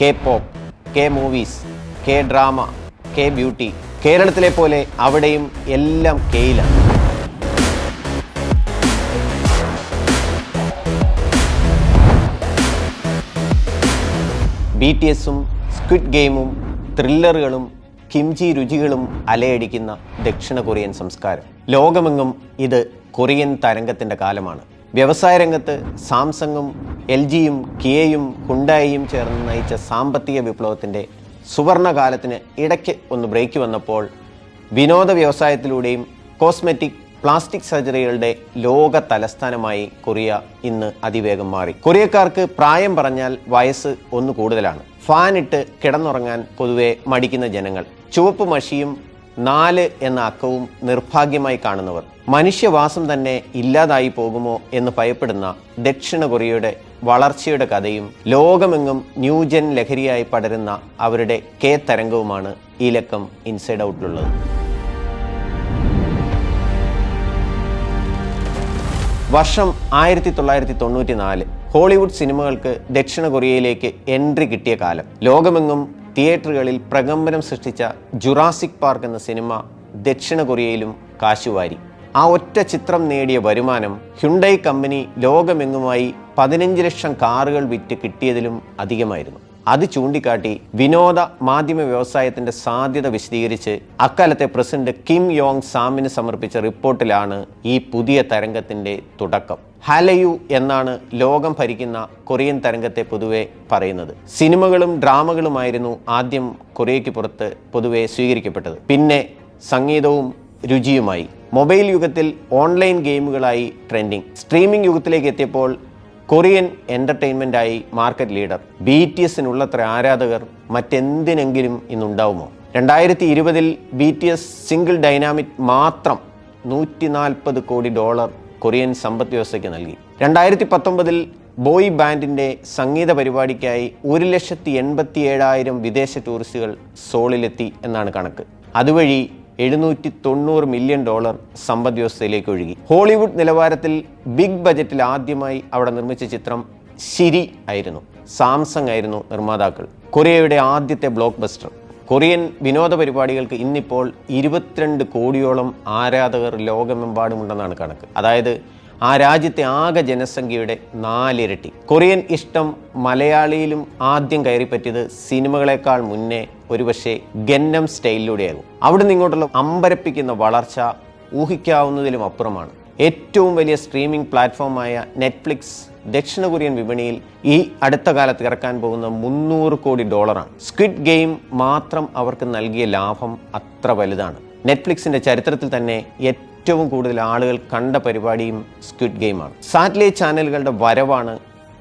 K pop K movies K drama K beauty കേരളത്തിലെ പോലെ അവിടെയും എല്ലാം കെയിലാണ് ബി ടി എസും സ്ക്വിഡ് ഗെയിമും ത്രില്ലറുകളും കിംചി രുചികളും അലയടിക്കുന്ന ദക്ഷിണ കൊറിയൻ സംസ്കാരം. ലോകമെങ്ങും ഇത് കൊറിയൻ തരംഗത്തിന്റെ കാലമാണ്. വ്യവസായ രംഗത്ത് സാംസങ്ങും എൽ ജിയും കിയയും ഹുണ്ടായിയും ചേർന്ന് നയിച്ച സാമ്പത്തിക വിപ്ലവത്തിന്റെ സുവർണകാലത്തിന് ഇടയ്ക്ക് ഒന്ന് ബ്രേക്ക് വന്നപ്പോൾ വിനോദ വ്യവസായത്തിലൂടെയും കോസ്മെറ്റിക് പ്ലാസ്റ്റിക് സർജറികളുടെ ലോക തലസ്ഥാനമായി കൊറിയ ഇന്ന് അതിവേഗം മാറി. കൊറിയക്കാർക്ക് പ്രായം പറഞ്ഞാൽ വയസ്സ് ഒന്ന് കൂടുതലാണ്. ഫാനിട്ട് കിടന്നുറങ്ങാൻ പൊതുവെ മടിക്കുന്ന ജനങ്ങൾ. ചുവപ്പ് മഷിയും നാല് എന്ന അക്കവും നിർഭാഗ്യമായി കാണുന്നവർ. മനുഷ്യവാസം തന്നെ ഇല്ലാതായി പോകുമോ എന്ന് ഭയപ്പെടുന്ന ദക്ഷിണ കൊറിയയുടെ വളർച്ചയുടെ കഥയും ലോകമെങ്ങും ന്യൂജൻ ലഹരിയായി പടരുന്ന അവരുടെ കെ തരംഗവുമാണ് ഈ ലക്കം ഇൻസൈഡ് ഔട്ടിലുള്ളത്. വർഷം ആയിരത്തി തൊള്ളായിരത്തി തൊണ്ണൂറ്റി നാല് ഹോളിവുഡ് സിനിമകൾക്ക് ദക്ഷിണ കൊറിയയിലേക്ക് എൻട്രി കിട്ടിയ കാലം. ലോകമെങ്ങും തിയേറ്ററുകളിൽ പ്രകമ്പനം സൃഷ്ടിച്ച ജുറാസിക് പാർക്ക് എന്ന സിനിമ ദക്ഷിണ കൊറിയയിലും കാശുവാരി. ആ ഒറ്റ ചിത്രം നേടിയ വരുമാനം ഹ്യുണ്ടൈ കമ്പനി ലോകമെങ്ങുമായി പതിനഞ്ച് ലക്ഷം കാറുകൾ വിറ്റ് കിട്ടിയതിലും അധികമായിരുന്നു. അത് ചൂണ്ടിക്കാട്ടി വിനോദ മാധ്യമ വ്യവസായത്തിന്റെ സാധ്യത വിശദീകരിച്ച് അക്കാലത്തെ പ്രസിഡന്റ് കിം യോങ് സാമിന് സമർപ്പിച്ച റിപ്പോർട്ടിലാണ് ഈ പുതിയ തരംഗത്തിന്റെ തുടക്കം. ഹാലയു എന്നാണ് ലോകം ഭരിക്കുന്ന കൊറിയൻ തരംഗത്തെ പൊതുവെ പറയുന്നത്. സിനിമകളും ഡ്രാമകളുമായിരുന്നു ആദ്യം കൊറിയയ്ക്ക് പുറത്ത് പൊതുവെ സ്വീകരിക്കപ്പെട്ടത്. പിന്നെ സംഗീതവും രുചിയുമായി. മൊബൈൽ യുഗത്തിൽ ഓൺലൈൻ ഗെയിമുകളായി ട്രെൻഡിങ്. സ്ട്രീമിംഗ് യുഗത്തിലേക്ക് എത്തിയപ്പോൾ കൊറിയൻ എന്റർടൈൻമെന്റായി മാർക്കറ്റ് ലീഡർ. ബി ടി എസിനുള്ളത്ര ആരാധകർ മറ്റെന്തിനെങ്കിലും ഇന്നുണ്ടാവുമോ? രണ്ടായിരത്തി ഇരുപതിൽ B T S single dynamic മാത്രം നൂറ്റി നാൽപ്പത് കോടി ഡോളർ കൊറിയൻ സമ്പദ് വ്യവസ്ഥയ്ക്ക് നൽകി. രണ്ടായിരത്തി പത്തൊമ്പതിൽ ബോയ് ബാൻഡിന്റെ സംഗീത പരിപാടിക്കായി ഒരു ലക്ഷത്തി എൺപത്തി ഏഴായിരം വിദേശ ടൂറിസ്റ്റുകൾ സോളിലെത്തി എന്നാണ് കണക്ക്. അതുവഴി എഴുന്നൂറ്റി തൊണ്ണൂറ് മില്യൺ ഡോളർ സമ്പദ് വ്യവസ്ഥയിലേക്ക് ഒഴുകി. ഹോളിവുഡ് നിലവാരത്തിൽ ബിഗ് ബജറ്റിൽ ആദ്യമായി അവിടെ നിർമ്മിച്ച ചിത്രം ശിരി ആയിരുന്നു. സാംസങ് ആയിരുന്നു നിർമ്മാതാക്കൾ. കൊറിയയുടെ ആദ്യത്തെ ബ്ലോക്ക് ബസ്റ്റർ. കൊറിയൻ വിനോദ പരിപാടികൾക്ക് ഇന്നിപ്പോൾ ഇരുപത്തിരണ്ട് കോടിയോളം ആരാധകർ ലോകമെമ്പാടുമുണ്ടെന്നാണ് കണക്ക്. അതായത് ആ രാജ്യത്തെ ആകെ ജനസംഖ്യയുടെ നാലിരട്ടി. കൊറിയൻ ഇഷ്ടം മലയാളിയിലും ആദ്യം കയറിപ്പറ്റിയത് സിനിമകളെക്കാൾ മുന്നേ ഒരുപക്ഷെ ഗന്നം സ്റ്റൈലിലൂടെയാകും. അവിടെ ഇങ്ങോട്ടുള്ള അമ്പരപ്പിക്കുന്ന വളർച്ച ഊഹിക്കാവുന്നതിലും അപ്പുറമാണ്. ഏറ്റവും വലിയ സ്ട്രീമിംഗ് പ്ലാറ്റ്ഫോമായ നെറ്റ്ഫ്ലിക്സ് ദക്ഷിണ കൊറിയൻ വിപണിയിൽ ഈ അടുത്ത കാലത്ത് ഇറക്കാൻ പോകുന്ന മുന്നൂറ് കോടി ഡോളറാണ്. സ്ക്വിഡ് ഗെയിം മാത്രം അവർക്ക് നൽകിയ ലാഭം അത്ര വലുതാണ്. നെറ്റ്ഫ്ലിക്സിന്റെ ചരിത്രത്തിൽ തന്നെ ഏറ്റവും കൂടുതൽ ആളുകൾ കണ്ട പരിപാടിയും സ്ക്വിഡ് ഗെയിമാണ് സാറ്റലൈറ്റ് ചാനലുകളുടെ വരവാണ്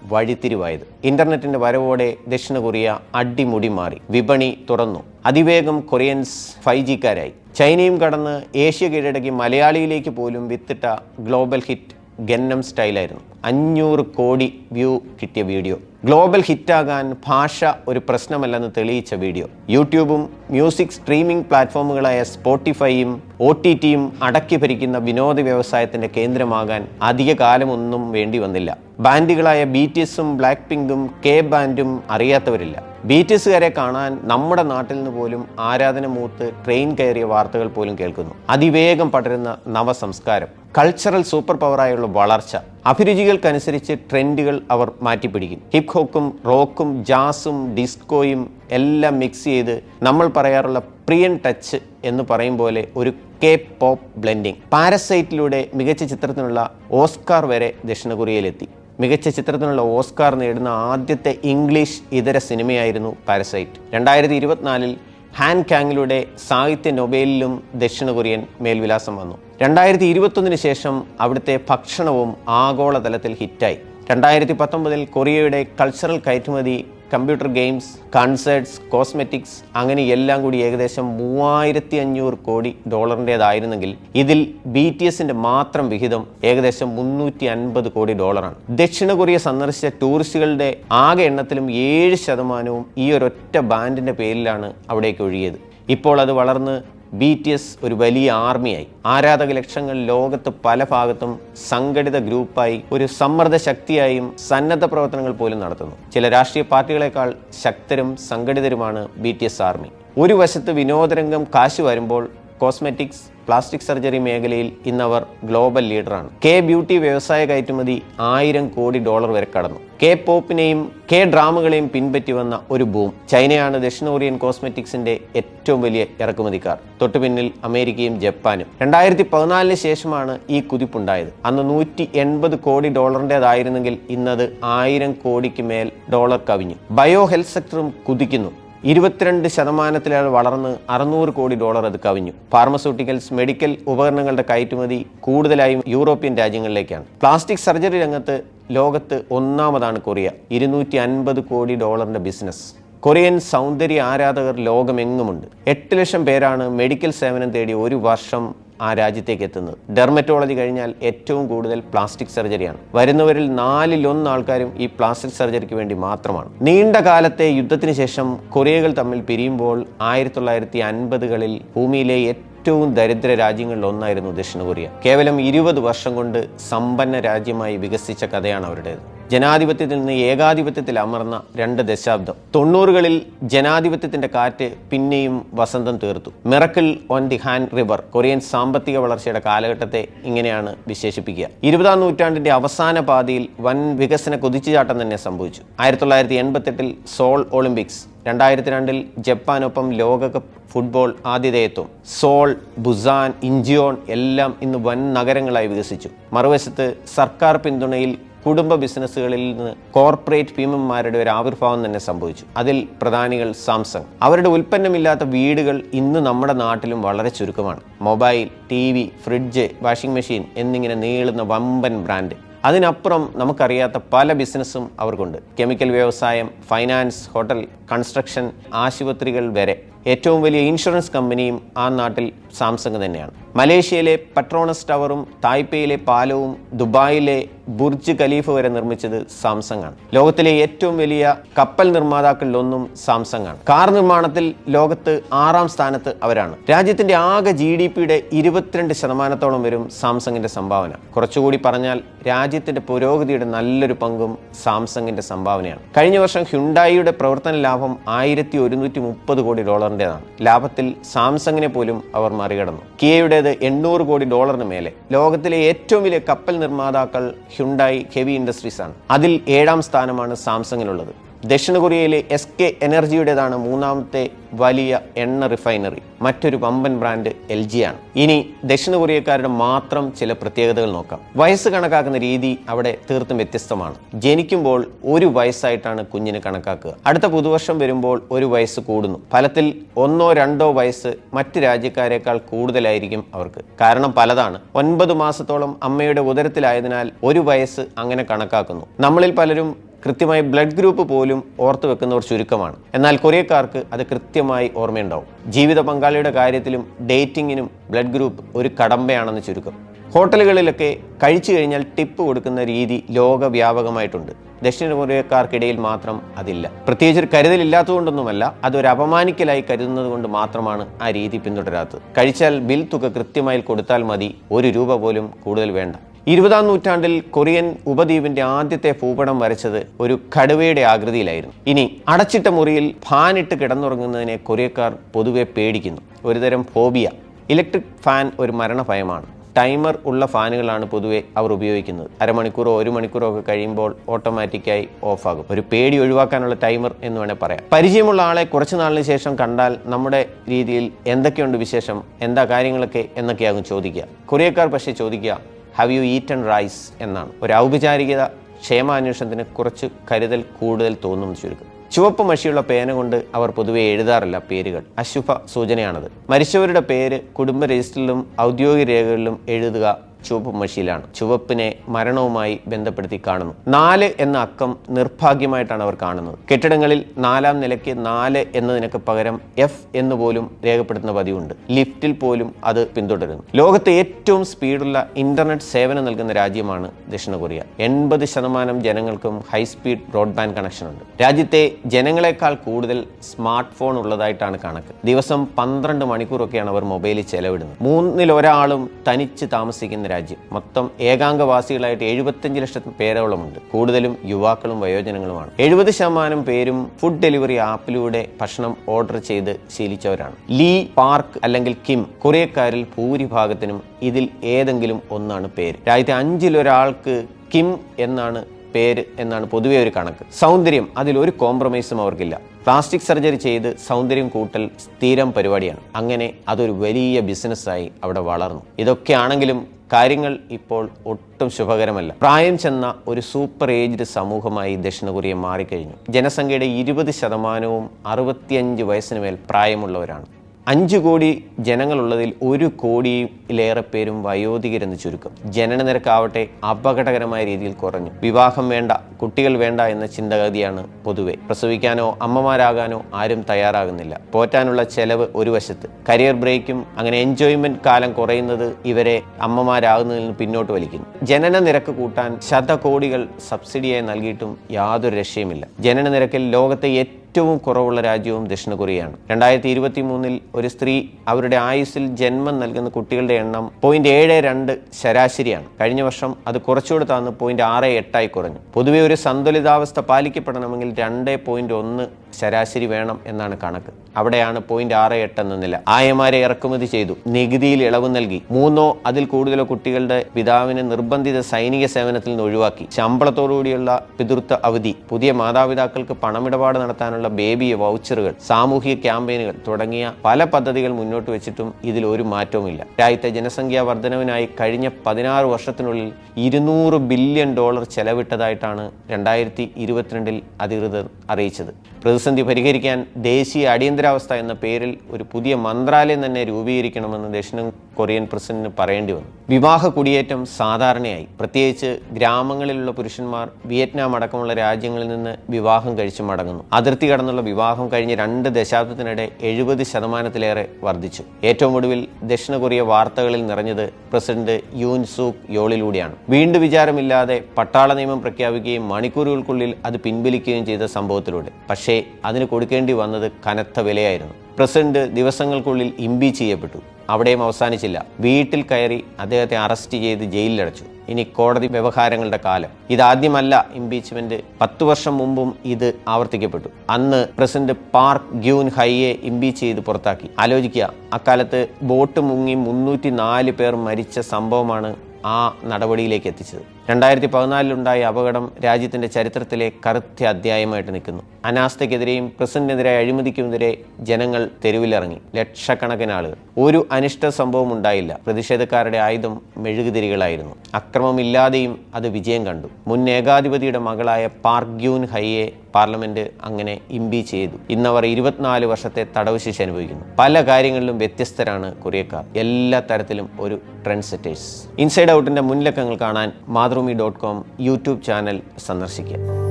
വഴിത്തിരിവായത്. ഇന്റർനെറ്റിന്റെ വരവോടെ ദക്ഷിണ കൊറിയ അടിമുടി മാറി. വിപണി തുറന്നു. അതിവേഗം കൊറിയൻസ് ഫൈവ് ജിക്കാരായി ചൈനയും കടന്ന് ഏഷ്യ കീഴടക്കി മലയാളിയിലേക്ക് പോലും വിത്തിട്ട ഗ്ലോബൽ ഹിറ്റ് ഗന്നം സ്റ്റൈലായിരുന്നു. അഞ്ഞൂറ് കോടി വ്യൂ കിട്ടിയ വീഡിയോ. ഗ്ലോബൽ ഹിറ്റാകാൻ ഭാഷ ഒരു പ്രശ്നമല്ലെന്ന് തെളിയിച്ച വീഡിയോ. യൂട്യൂബും മ്യൂസിക് സ്ട്രീമിംഗ് പ്ലാറ്റ്ഫോമുകളായ സ്പോട്ടിഫൈയും ഒ ടി ടിയും അടക്കി ഭരിക്കുന്ന വിനോദ വ്യവസായത്തിന്റെ കേന്ദ്രമാകാൻ അധിക കാലമൊന്നും വേണ്ടി വന്നില്ല. ബാൻഡുകളായ ബി ടി എസും ബ്ലാക്ക് പിങ്കും കെ ബാൻഡും അറിയാത്തവരില്ല. ബി ടി എസുകാരെ കാണാൻ നമ്മുടെ നാട്ടിൽ നിന്ന് പോലും ആരാധന മൂത്ത് ട്രെയിൻ കയറിയ വാർത്തകൾ പോലും കേൾക്കുന്നു. അതിവേഗം പടരുന്ന നവസംസ്കാരം. കൾച്ചറൽ സൂപ്പർ പവറായുള്ള വളർച്ച. അഭിരുചികൾക്കനുസരിച്ച് ട്രെൻഡുകൾ അവർ മാറ്റിപ്പിടിക്കും. ഹിപ് ഹോക്കും റോക്കും ജാസും ഡിസ്കോയും എല്ലാം മിക്സ് ചെയ്ത് നമ്മൾ പറയാറുള്ള പ്രിയൻ ടച്ച് എന്ന് പറയും പോലെ ഒരു കെ പോപ്പ് ബ്ലെൻഡിങ് പാരസൈറ്റിലൂടെ മികച്ച ചിത്രത്തിനുള്ള ഓസ്കാർ വരെ ദക്ഷിണ കൊറിയയിലെത്തി മികച്ച ചിത്രത്തിനുള്ള ഓസ്കാർ നേടുന്ന ആദ്യത്തെ ഇംഗ്ലീഷ് ഇതര സിനിമയായിരുന്നു പാരസൈറ്റ് രണ്ടായിരത്തി ഇരുപത്തിനാലിൽ ഹാൻ കാങ്ങിലൂടെ സാഹിത്യ നൊബേലിലും ദക്ഷിണ കൊറിയൻ മേൽവിലാസം വന്നു. രണ്ടായിരത്തി ഇരുപത്തൊന്നിന് ശേഷം അവിടുത്തെ ഭക്ഷണവും ആഗോളതലത്തിൽ ഹിറ്റായി. രണ്ടായിരത്തി പത്തൊമ്പതിൽ കൊറിയയുടെ കൾച്ചറൽ കയറ്റുമതി കമ്പ്യൂട്ടർ ഗെയിംസ് കൺസേർട്സ് കോസ്മെറ്റിക്സ് അങ്ങനെ എല്ലാം കൂടി ഏകദേശം മൂവായിരത്തി അഞ്ഞൂറ് കോടി ഡോളറിന്റെതായിരുന്നെങ്കിൽ ഇതിൽ ബി ടി എസിന്റെ മാത്രം വിഹിതം ഏകദേശം മുന്നൂറ്റി അൻപത് കോടി ഡോളറാണ്. ദക്ഷിണ കൊറിയ സന്ദർശിച്ച ടൂറിസ്റ്റുകളുടെ ആകെ എണ്ണത്തിലും ഏഴ് ശതമാനവും ഈ ഒരൊറ്റ ബാൻഡിന്റെ പേരിലാണ് അവിടേക്ക് ഒഴുകിയത്. ഇപ്പോൾ അത് വളർന്ന് ബി ടി എസ് ഒരു വലിയ ആർമിയായി. ആരാധക ലക്ഷങ്ങൾ ലോകത്ത് പല ഭാഗത്തും സംഘടിത ഗ്രൂപ്പായി ഒരു സമ്മർദ്ദ ശക്തിയായും സന്നദ്ധ പ്രവർത്തനങ്ങൾ പോലും നടത്തുന്നു. ചില രാഷ്ട്രീയ പാർട്ടികളെക്കാൾ ശക്തരും സംഘടിതരുമാണ് ബി ആർമി. ഒരു വശത്ത് വിനോദരംഗം കാശ് വരുമ്പോൾ കോസ്മെറ്റിക്സ് പ്ലാസ്റ്റിക് സർജറി മേഖലയിൽ ഇന്നവർ ഗ്ലോബൽ ലീഡറാണ്. കെ ബ്യൂട്ടി വ്യവസായ കയറ്റുമതി ആയിരം കോടി ഡോളർ വരെ കടന്നു. കെ പോപ്പിനെയും കെ ഡ്രാമകളെയും പിൻപറ്റി വന്ന ഒരു ബൂം. ചൈനയാണ് ദക്ഷിണ കൊറിയൻ കോസ്മെറ്റിക്സിന്റെ ഏറ്റവും വലിയ ഇറക്കുമതിക്കാർ. തൊട്ടുപിന്നിൽ അമേരിക്കയും ജപ്പാനും. രണ്ടായിരത്തി പതിനാലിന് ശേഷമാണ് ഈ കുതിപ്പുണ്ടായത്. അന്ന് നൂറ്റി എൺപത് കോടി ഡോളറിന്റെതായിരുന്നെങ്കിൽ ഇന്നത് ആയിരം കോടിക്ക് മേൽ ഡോളർ കവിഞ്ഞു. ബയോ ഹെൽത്ത് സെക്ടറും കുതിക്കുന്നു. ഇരുപത്തിരണ്ട് ശതമാനത്തിലേറെ വളർന്ന് അറുന്നൂറ് കോടി ഡോളർ അത് കവിഞ്ഞു. ഫാർമസ്യൂട്ടിക്കൽസ് മെഡിക്കൽ ഉപകരണങ്ങളുടെ കയറ്റുമതി കൂടുതലായും യൂറോപ്യൻ രാജ്യങ്ങളിലേക്കാണ്. പ്ലാസ്റ്റിക് സർജറി രംഗത്ത് ലോകത്ത് ഒന്നാമതാണ് കൊറിയ. ഇരുന്നൂറ്റി അൻപത് കോടി ഡോളറിന്റെ ബിസിനസ് കൊറിയൻ സൗന്ദര്യ ആരാധകർ ലോകമെങ്ങുമുണ്ട്. എട്ട് ലക്ഷം പേരാണ് മെഡിക്കൽ സേവനം തേടി ഒരു വർഷം ആ രാജ്യത്തേക്ക് എത്തുന്നത്. ഡെർമറ്റോളജി കഴിഞ്ഞാൽ ഏറ്റവും കൂടുതൽ പ്ലാസ്റ്റിക് സർജറിയാണ് വരുന്നവരിൽ നാലിലൊന്ന് ആൾക്കാരും ഈ പ്ലാസ്റ്റിക് സർജറിക്ക് വേണ്ടി മാത്രമാണ്. നീണ്ട കാലത്തെ യുദ്ധത്തിന് ശേഷം കൊറിയകൾ തമ്മിൽ പിരിയുമ്പോൾ ആയിരത്തി തൊള്ളായിരത്തി അൻപതുകളിൽ ഭൂമിയിലെ ഏറ്റവും ദരിദ്ര രാജ്യങ്ങളിൽ ഒന്നായിരുന്നു ദക്ഷിണ കൊറിയ. കേവലം ഇരുപത് വർഷം കൊണ്ട് സമ്പന്ന രാജ്യമായി വികസിച്ച കഥയാണ് അവരുടേത്. ജനാധിപത്യത്തിൽ നിന്ന് ഏകാധിപത്യത്തിൽ അമർന്ന രണ്ട് ദശാബ്ദം. തൊണ്ണൂറുകളിൽ ജനാധിപത്യത്തിന്റെ കാറ്റ് പിന്നെയും വസന്തം തീർത്തു. Miracle on the Han river Korean സാമ്പത്തിക വളർച്ചയുടെ കാലഘട്ടത്തെ ഇങ്ങനെയാണ് വിശേഷിപ്പിക്കുക. ഇരുപതാം നൂറ്റാണ്ടിന്റെ അവസാന പാതിയിൽ വൻ വികസന കുതിച്ചുചാട്ടം തന്നെ സംഭവിച്ചു. ആയിരത്തി തൊള്ളായിരത്തി എൺപത്തെട്ടിൽ സോൾ ഒളിമ്പിക്സ് രണ്ടായിരത്തി രണ്ടിൽ ജപ്പാനൊപ്പം ലോകകപ്പ് ഫുട്ബോൾ ആതിഥേയത്വം. സോൾ ബുസാൻ ഇഞ്ചിയോൺ എല്ലാം ഇന്ന് വൻ നഗരങ്ങളായി വികസിച്ചു. മറുവശത്ത് സർക്കാർ പിന്തുണയിൽ കുടുംബ ബിസിനസ്സുകളിൽ നിന്ന് കോർപ്പറേറ്റ് ഭീമന്മാരുടെ ഒരു ആവിർഭാവം തന്നെ സംഭവിച്ചു. അതിൽ പ്രധാനികൾ സാംസങ്. അവരുടെ ഉൽപ്പന്നമില്ലാത്ത വീടുകൾ ഇന്ന് നമ്മുടെ നാട്ടിലും വളരെ ചുരുക്കമാണ്. Mobile T V fridge washing machine എന്നിങ്ങനെ നീളുന്ന വമ്പൻ ബ്രാൻഡ്. അതിനപ്പുറം നമുക്കറിയാത്ത പല ബിസിനസ്സും അവർക്കുണ്ട്. കെമിക്കൽ വ്യവസായം ഫൈനാൻസ് ഹോട്ടൽ കൺസ്ട്രക്ഷൻ ആശുപത്രികൾ വരെ. ഏറ്റവും വലിയ ഇൻഷുറൻസ് കമ്പനിയും ആ നാട്ടിൽ സാംസങ് തന്നെയാണ്. മലേഷ്യയിലെ പെട്രോണസ് ടവറും തായ്പേയിലെ പാലവും ദുബായിലെ ബുർജ് ഖലീഫ് വരെ നിർമ്മിച്ചത് സാംസങ് ആണ്. ലോകത്തിലെ ഏറ്റവും വലിയ കപ്പൽ നിർമ്മാതാക്കളിലൊന്നും സാംസങ് ആണ്. കാർ നിർമ്മാണത്തിൽ ലോകത്ത് ആറാം സ്ഥാനത്ത് അവരാണ്. രാജ്യത്തിന്റെ ആകെ ജി ഡി പിയുടെ ഇരുപത്തിരണ്ട് ശതമാനത്തോളം വരും സാംസങ്ങിന്റെ സംഭാവന. കുറച്ചുകൂടി പറഞ്ഞാൽ രാജ്യത്തിന്റെ പുരോഗതിയുടെ നല്ലൊരു പങ്കും സാംസങ്ങിന്റെ സംഭാവനയാണ്. കഴിഞ്ഞ വർഷം ഹ്യുണ്ടായിയുടെ പ്രവർത്തന ലാഭം ആയിരത്തി ഒരുന്നൂറ്റി മുപ്പത് കോടി ഡോളറിന്റെതാണ് ലാഭത്തിൽ സാംസങ്ങിനെ പോലും അവർ മറികടന്നു. കിയയുടേത് എണ്ണൂറ് കോടി ഡോളറിന് മേലെ. ലോകത്തിലെ ഏറ്റവും വലിയ കപ്പൽ നിർമ്മാതാക്കൾ ഹ്യുണ്ടായി ഹെവി ഇൻഡസ്ട്രീസ് ആണ് അതിൽ ഏഴാം സ്ഥാനമാണ് സാംസങ്ങിനുള്ളത്. ദക്ഷിണ കൊറിയയിലെ എസ് കെ എനർജിയുടേതാണ് മൂന്നാമത്തെ വലിയ എണ്ണ റിഫൈനറി. മറ്റൊരു പമ്പൻ ബ്രാൻഡ് എൽ ജി ആണ്. ഇനി ദക്ഷിണ കൊറിയക്കാരുടെ മാത്രം ചില പ്രത്യേകതകൾ നോക്കാം. വയസ്സ് കണക്കാക്കുന്ന രീതി അവിടെ തീർത്തും വ്യത്യസ്തമാണ്. ജനിക്കുമ്പോൾ ഒരു വയസ്സായിട്ടാണ് കുഞ്ഞിന് കണക്കാക്കുക. അടുത്ത പുതുവർഷം വരുമ്പോൾ ഒരു വയസ്സ് കൂടുന്നു. ഫലത്തിൽ ഒന്നോ രണ്ടോ വയസ്സ് മറ്റ് രാജ്യക്കാരേക്കാൾ കൂടുതലായിരിക്കും അവർക്ക്. കാരണം പലതാണ്. ഒൻപത് മാസത്തോളം അമ്മയുടെ ഉദരത്തിലായതിനാൽ ഒരു വയസ്സ് അങ്ങനെ കണക്കാക്കുന്നു. നമ്മളിൽ പലരും കൃത്യമായി ബ്ലഡ് ഗ്രൂപ്പ് പോലും ഓർത്തു വെക്കുന്നവർ ചുരുക്കമാണ്. എന്നാൽ കൊറിയക്കാർക്ക് അത് കൃത്യമായി ഓർമ്മയുണ്ടാവും. ജീവിത പങ്കാളിയുടെ കാര്യത്തിലും ഡേറ്റിങ്ങിനും ബ്ലഡ് ഗ്രൂപ്പ് ഒരു കടമ്പയാണെന്ന് ചുരുക്കം. ഹോട്ടലുകളിലൊക്കെ കഴിച്ചു കഴിഞ്ഞാൽ ടിപ്പ് കൊടുക്കുന്ന രീതി ലോകവ്യാപകമായിട്ടുണ്ട്. ദക്ഷിണ കൊറിയക്കാർക്കിടയിൽ മാത്രം അതില്ല. പ്രത്യേകിച്ച് ഒരു കരുതലില്ലാത്തതുകൊണ്ടൊന്നുമല്ല അതൊരു അപമാനിക്കലായി കരുതുന്നത് കൊണ്ട് മാത്രമാണ് ആ രീതി പിന്തുടരാത്തത്. കഴിച്ചാൽ ബിൽ തുക കൃത്യമായി കൊടുത്താൽ മതി ഒരു രൂപ പോലും കൂടുതൽ വേണ്ട. ഇരുപതാം നൂറ്റാണ്ടിൽ കൊറിയൻ ഉപദ്വീപിന്റെ ആദ്യത്തെ ഭൂപടം വരച്ചത് ഒരു കടുവയുടെ ആകൃതിയിലായിരുന്നു. ഇനി അടച്ചിട്ട മുറിയിൽ ഫാനിട്ട് കിടന്നുറങ്ങുന്നതിനെ കൊറിയക്കാർ പൊതുവെ പേടിക്കുന്നു. ഒരുതരം ഫോബിയ. ഇലക്ട്രിക് ഫാൻ ഒരു മരണഭയമാണ്. ടൈമർ ഉള്ള ഫാനുകളാണ് പൊതുവെ അവർ ഉപയോഗിക്കുന്നത്. അരമണിക്കൂറോ ഒരു മണിക്കൂറോ ഒക്കെ കഴിയുമ്പോൾ ഓട്ടോമാറ്റിക്കായി ഓഫാകും ഒരു പേടി ഒഴിവാക്കാനുള്ള ടൈമർ എന്ന് വേണേൽ പറയാം. പരിചയമുള്ള ആളെ കുറച്ച് നാളിന് ശേഷം കണ്ടാൽ നമ്മുടെ രീതിയിൽ എന്തൊക്കെയുണ്ട് വിശേഷം എന്താ കാര്യങ്ങളൊക്കെ എന്നൊക്കെയാകും ചോദിക്കുക. കൊറിയക്കാർ പക്ഷേ ചോദിക്കുക ഹാവ് യു ഈറ്റൺ റൈസ് എന്നാണ്. ഒരു ഔപചാരികത ക്ഷേമാന്വേഷണത്തിന് കുറച്ച് കരുതൽ കൂടുതൽ തോന്നും ചുരുക്കം. ചുവപ്പ് മഷിയുള്ള പേന കൊണ്ട് അവർ പൊതുവെ എഴുതാറില്ല പേരുകൾ. അശുഭ സൂചനയാണത്. മരിച്ചവരുടെ പേര് കുടുംബ രജിസ്റ്ററിലും ഔദ്യോഗിക രേഖകളിലും എഴുതുക ചുവപ്പ് മഷിയിലാണ് ചുവപ്പിനെ മരണവുമായി ബന്ധപ്പെടുത്തി കാണുന്നു. നാല് എന്ന അക്കം നിർഭാഗ്യമായിട്ടാണ് അവർ കാണുന്നത്. കെട്ടിടങ്ങളിൽ നാലാം നിലയ്ക്ക് നാല് എന്നതിനൊക്കെ പകരം എഫ് എന്ന് പോലും രേഖപ്പെടുത്തുന്ന പതിവുണ്ട്. ലിഫ്റ്റിൽ പോലും അത് പിന്തുടരുന്നു. ലോകത്തെ ഏറ്റവും സ്പീഡുള്ള ഇന്റർനെറ്റ് സേവനം നൽകുന്ന രാജ്യമാണ് ദക്ഷിണ കൊറിയ. എൺപത് ശതമാനം ജനങ്ങൾക്കും ഹൈസ്പീഡ് ബ്രോഡ്ബാൻഡ് കണക്ഷൻ ഉണ്ട് രാജ്യത്തെ ജനങ്ങളെക്കാൾ കൂടുതൽ സ്മാർട്ട് ഫോൺ ഉള്ളതായിട്ടാണ് കണക്ക്. ദിവസം പന്ത്രണ്ട് മണിക്കൂറൊക്കെയാണ് അവർ മൊബൈലിൽ ചെലവിടുന്നത്. മൂന്നിൽ ഒരാളും തനിച്ച് താമസിക്കുന്ന രാജ്യം. മൊത്തം ഏകാംഗവാസികളായിട്ട് എഴുപത്തഞ്ച് ലക്ഷം പേരോളമുണ്ട്. കൂടുതലും യുവാക്കളും വയോജനങ്ങളുമാണ്. എഴുപത് ശതമാനം പേരും ഫുഡ് ഡെലിവറി ആപ്പിലൂടെ ഭക്ഷണം ഓർഡർ ചെയ്ത് ശീലിച്ചവരാണ്. ലീ പാർക്ക് അല്ലെങ്കിൽ കിം കൊറിയക്കാരിൽ ഭൂരിഭാഗത്തിനും ഇതിൽ ഏതെങ്കിലും ഒന്നാണ് പേര്. രാജ്യത്തെ അഞ്ചിലൊരാൾക്ക് കിം എന്നാണ് പേര് എന്നാണ് പൊതുവെ ഒരു കണക്ക്. സൗന്ദര്യം അതിൽ ഒരു കോംപ്രമൈസും അവർക്കില്ല. പ്ലാസ്റ്റിക് സർജറി ചെയ്ത് സൗന്ദര്യം കൂട്ടൽ സ്ഥിരം പരിപാടിയാണ്. അങ്ങനെ അതൊരു വലിയ ബിസിനസ്സായി അവിടെ വളർന്നു. ഇതൊക്കെയാണെങ്കിലും കാര്യങ്ങൾ ഇപ്പോൾ ഒട്ടും ശുഭകരമല്ല. പ്രായം ചെന്ന ഒരു സൂപ്പർ ഏജ്ഡ് സമൂഹമായി ദക്ഷിണ കൊറിയ മാറിക്കഴിഞ്ഞു. ജനസംഖ്യയുടെ ഇരുപത് ശതമാനവും അറുപത്തിയഞ്ച് വയസ്സിന് മേൽ പ്രായമുള്ളവരാണ്. അഞ്ച് കോടി ജനങ്ങളുള്ളതിൽ ഒരു കോടിയിലേറെ പേരും വയോധികരെന്ന് ചുരുക്കം. ജനന നിരക്കാവട്ടെ അപകടകരമായ രീതിയിൽ കുറഞ്ഞു. വിവാഹം വേണ്ട കുട്ടികൾ വേണ്ട എന്ന ചിന്താഗതിയാണ് പൊതുവെ. പ്രസവിക്കാനോ അമ്മമാരാകാനോ ആരും തയ്യാറാകുന്നില്ല. പോറ്റാനുള്ള ചെലവ് ഒരു വശത്ത്. കരിയർ ബ്രേക്കും അങ്ങനെ എൻജോയ്മെന്റ് കാലം കുറയുന്നത് ഇവരെ അമ്മമാരാകുന്നതിൽ നിന്ന് പിന്നോട്ട് വലിക്കുന്നു. ജനന നിരക്ക് കൂട്ടാൻ ശതകോടികൾ സബ്സിഡിയായി നൽകിയിട്ടും യാതൊരു രക്ഷയുമില്ല. ജനന നിരക്കിൽ ലോകത്തെ ഏറ്റവും കുറവുള്ള രാജ്യവും ദക്ഷിണ കൊറിയയാണ്. രണ്ടായിരത്തി ഇരുപത്തി മൂന്നിൽ ഒരു സ്ത്രീ അവരുടെ ആയുസ്സിൽ ജന്മം നൽകുന്ന കുട്ടികളുടെ എണ്ണം പോയിന്റ് ഏഴ് രണ്ട് ശരാശരിയാണ്. കഴിഞ്ഞ വർഷം അത് കുറച്ചുകൂടെ താന്ന് പോയിന്റ് ആറ് എട്ടായി കുറഞ്ഞു. പൊതുവെ ഒരു സന്തുലിതാവസ്ഥ പാലിക്കപ്പെടണമെങ്കിൽ രണ്ട് പോയിന്റ് ഒന്ന് ശരാശരി വേണം എന്നാണ് കണക്ക്. അവിടെയാണ് പോയിന്റ് ആറ് എട്ട് എന്ന നില. ആയമാരെ ഇറക്കുമതി ചെയ്തു. നികുതിയിൽ ഇളവ് നൽകി. മൂന്നോ അതിൽ കൂടുതലോ കുട്ടികളുടെ പിതാവിനെ നിർബന്ധിത സൈനിക സേവനത്തിൽ നിന്ന് ഒഴിവാക്കി. ശമ്പളത്തോടുകൂടിയുള്ള പിതൃത്വ അവധി. പുതിയ മാതാപിതാക്കൾക്ക് പണമിടപാട് നടത്താനുള്ള ബേബി വൗച്ചറുകൾ സാമൂഹിക ക്യാമ്പയിനുകൾ തുടങ്ങിയ പല പദ്ധതികൾ മുന്നോട്ട് വെച്ചിട്ടും ഇതിൽ ഒരു മാറ്റവുമില്ല. രാജ്യത്തെ ജനസംഖ്യാ വർധനവിനായി കഴിഞ്ഞ പതിനാറ് വർഷത്തിനുള്ളിൽ ഇരുന്നൂറ് ബില്യൺ ഡോളർ ചെലവിട്ടതായിട്ടാണ് രണ്ടായിരത്തി ഇരുപത്തിരണ്ടിൽ അധികൃതർ അറിയിച്ചത്. പ്രതിസന്ധി പരിഹരിക്കാൻ ദേശീയ അടിയന്തരാവസ്ഥ എന്ന പേരിൽ ഒരു പുതിയ മന്ത്രാലയം തന്നെ രൂപീകരിക്കണമെന്ന് ദക്ഷിണ കൊറിയൻ പ്രസിഡന്റിന് പറയേണ്ടി വന്നു. വിവാഹ കുടിയേറ്റം സാധാരണയായി. പ്രത്യേകിച്ച് ഗ്രാമങ്ങളിലുള്ള പുരുഷന്മാർ വിയറ്റ്നാം അടക്കമുള്ള രാജ്യങ്ങളിൽ നിന്ന് വിവാഹം കഴിച്ചു മടങ്ങുന്നു. അതിർത്തി കടന്നുള്ള വിവാഹം കഴിഞ്ഞ രണ്ട് ദശാബ്ദത്തിനിടെ എഴുപത് ശതമാനത്തിലേറെ വർദ്ധിച്ചു. ഏറ്റവും ഒടുവിൽ ദക്ഷിണ കൊറിയ വാർത്തകളിൽ നിറഞ്ഞത് പ്രസിഡന്റ് യൂൻ സൂക്ക് യോളിലൂടെയാണ്. വീണ്ടും വിചാരമില്ലാതെ പട്ടാള നിയമം പ്രഖ്യാപിക്കുകയും മണിക്കൂറുകൾക്കുള്ളിൽ അത് പിൻവലിക്കുകയും ചെയ്ത സംഭവത്തിലൂടെ. പക്ഷേ അതിന് കൊടുക്കേണ്ടി വന്നത് കനത്ത വിലയായിരുന്നു. പ്രസിഡന്റ് ദിവസങ്ങൾക്കുള്ളിൽ ഇംപീച്ച് ചെയ്യപ്പെട്ടു. അവിടെയും അവസാനിച്ചില്ല. വീട്ടിൽ കയറി അദ്ദേഹത്തെ അറസ്റ്റ് ചെയ്ത് ജയിലിലടച്ചു. ഇനി കോടതി വ്യവഹാരങ്ങളുടെ കാലം. ഇതാദ്യമല്ല ഇംപീച്ച്മെന്റ്. പത്തു വർഷം മുമ്പും ഇത് ആവർത്തിക്കപ്പെട്ടു. അന്ന് പ്രസിഡന്റ് പാർക്ക് ഗ്യൂൻ ഹൈയെ ഇംപീച്ച് ചെയ്ത് പുറത്താക്കി. ആലോചിക്കുക അക്കാലത്ത് ബോട്ട് മുങ്ങി മുന്നൂറ്റി പേർ മരിച്ച സംഭവമാണ് ആ നടപടിയിലേക്ക് എത്തിച്ചത്. രണ്ടായിരത്തി പതിനാലിലുണ്ടായ അപകടം രാജ്യത്തിന്റെ ചരിത്രത്തിലെ കറുത്ത അധ്യായമായിട്ട് നിൽക്കുന്നു. അനാസ്ഥയ്ക്കെതിരെയും പ്രസിഡന്റിനെതിരായ അഴിമതിക്കുമെതിരെ ജനങ്ങൾ തെരുവിലിറങ്ങി. ലക്ഷക്കണക്കിന് ആളുകൾ. ഒരു അനിഷ്ട സംഭവം ഉണ്ടായില്ല. പ്രതിഷേധക്കാരുടെ ആയുധം മെഴുകുതിരികളായിരുന്നു. അക്രമമില്ലാതെയും അത് വിജയം കണ്ടു. മുൻ ഏകാധിപതിയുടെ മകളായ പാർഗ്യൂൻ ഹൈയെ പാർലമെന്റ് അങ്ങനെ ഇംപീച്ച് ചെയ്തു. ഇന്നവർ ഇരുപത്തിനാല് വർഷത്തെ തടവ് ശിക്ഷ അനുഭവിക്കുന്നു. പല കാര്യങ്ങളിലും വ്യത്യസ്തരാണ് കൊറിയക്കാർ. എല്ലാ തരത്തിലും ഒരു ട്രെൻഡ് സെറ്റേഴ്സ്. ഇൻസൈഡ് ഔട്ടിന്റെ മുൻലക്കങ്ങൾ കാണാൻ Mathrubhumi dot com YouTube channel സന്ദർശിക്കുക.